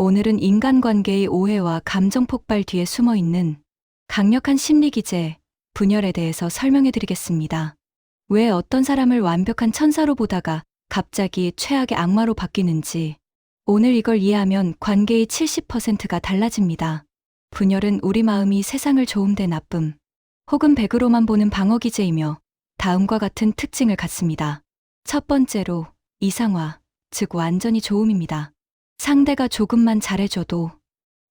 오늘은 인간관계의 오해와 감정 폭발 뒤에 숨어 있는 강력한 심리 기제, 분열에 대해서 설명해 드리겠습니다. 왜 어떤 사람을 완벽한 천사로 보다가 갑자기 최악의 악마로 바뀌는지 오늘 이걸 이해하면 관계의 70%가 달라집니다. 분열은 우리 마음이 세상을 좋음 대 나쁨 혹은 백으로만 보는 방어 기제이며 다음과 같은 특징을 갖습니다. 첫 번째로 이상화, 즉 완전히 좋음입니다. 상대가 조금만 잘해줘도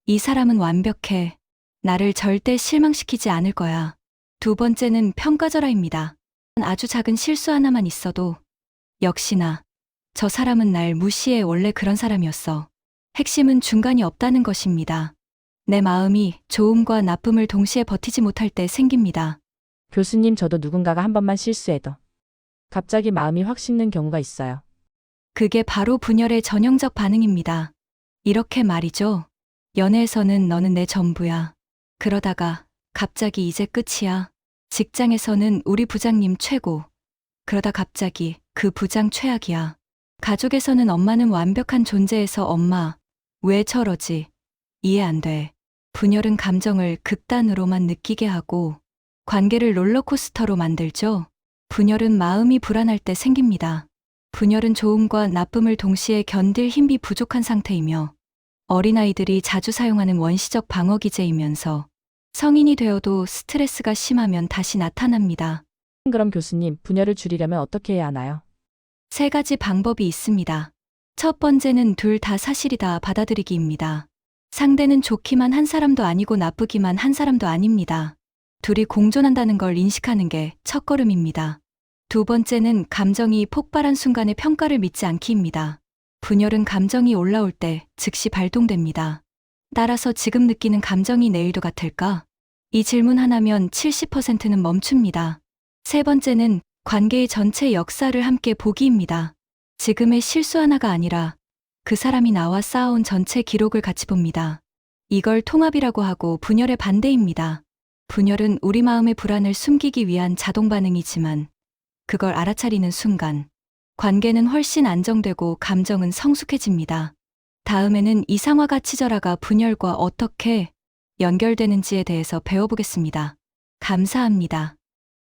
이 사람은 완벽해. 나를 절대 실망시키지 않을 거야. 두 번째는 평가절하입니다. 아주 작은 실수 하나만 있어도 역시나 저 사람은 날 무시해 원래 그런 사람이었어. 핵심은 중간이 없다는 것입니다. 내 마음이 좋음과 나쁨을 동시에 버티지 못할 때 생깁니다. 교수님, 저도 누군가가 한 번만 실수해도 갑자기 마음이 확 식는 경우가 있어요. 그게 바로 분열의 전형적 반응입니다. 이렇게 말이죠. 연애에서는 너는 내 전부야. 그러다가 갑자기 이제 끝이야. 직장에서는 우리 부장님 최고. 그러다 갑자기 그 부장 최악이야. 가족에서는 엄마는 완벽한 존재에서 엄마, 왜 저러지? 이해 안 돼. 분열은 감정을 극단으로만 느끼게 하고 관계를 롤러코스터로 만들죠. 분열은 마음이 불안할 때 생깁니다. 분열은 좋음과 나쁨을 동시에 견딜 힘이 부족한 상태이며 어린아이들이 자주 사용하는 원시적 방어 기제이면서 성인이 되어도 스트레스가 심하면 다시 나타납니다. 그럼 교수님, 분열을 줄이려면 어떻게 해야 하나요? 세 가지 방법이 있습니다. 첫 번째는 둘 다 사실이다 받아들이기입니다. 상대는 좋기만 한 사람도 아니고 나쁘기만 한 사람도 아닙니다. 둘이 공존한다는 걸 인식하는 게 첫걸음입니다. 두 번째는 감정이 폭발한 순간의 평가를 믿지 않기입니다. 분열은 감정이 올라올 때 즉시 발동됩니다. 따라서 지금 느끼는 감정이 내일도 같을까? 이 질문 하나면 70%는 멈춥니다. 세 번째는 관계의 전체 역사를 함께 보기입니다. 지금의 실수 하나가 아니라 그 사람이 나와 쌓아온 전체 기록을 같이 봅니다. 이걸 통합이라고 하고 분열의 반대입니다. 분열은 우리 마음의 불안을 숨기기 위한 자동 반응이지만 그걸 알아차리는 순간 관계는 훨씬 안정되고 감정은 성숙해집니다. 다음에는 이상화가 치절화가 분열과 어떻게 연결되는지에 대해서 배워보겠습니다. 감사합니다.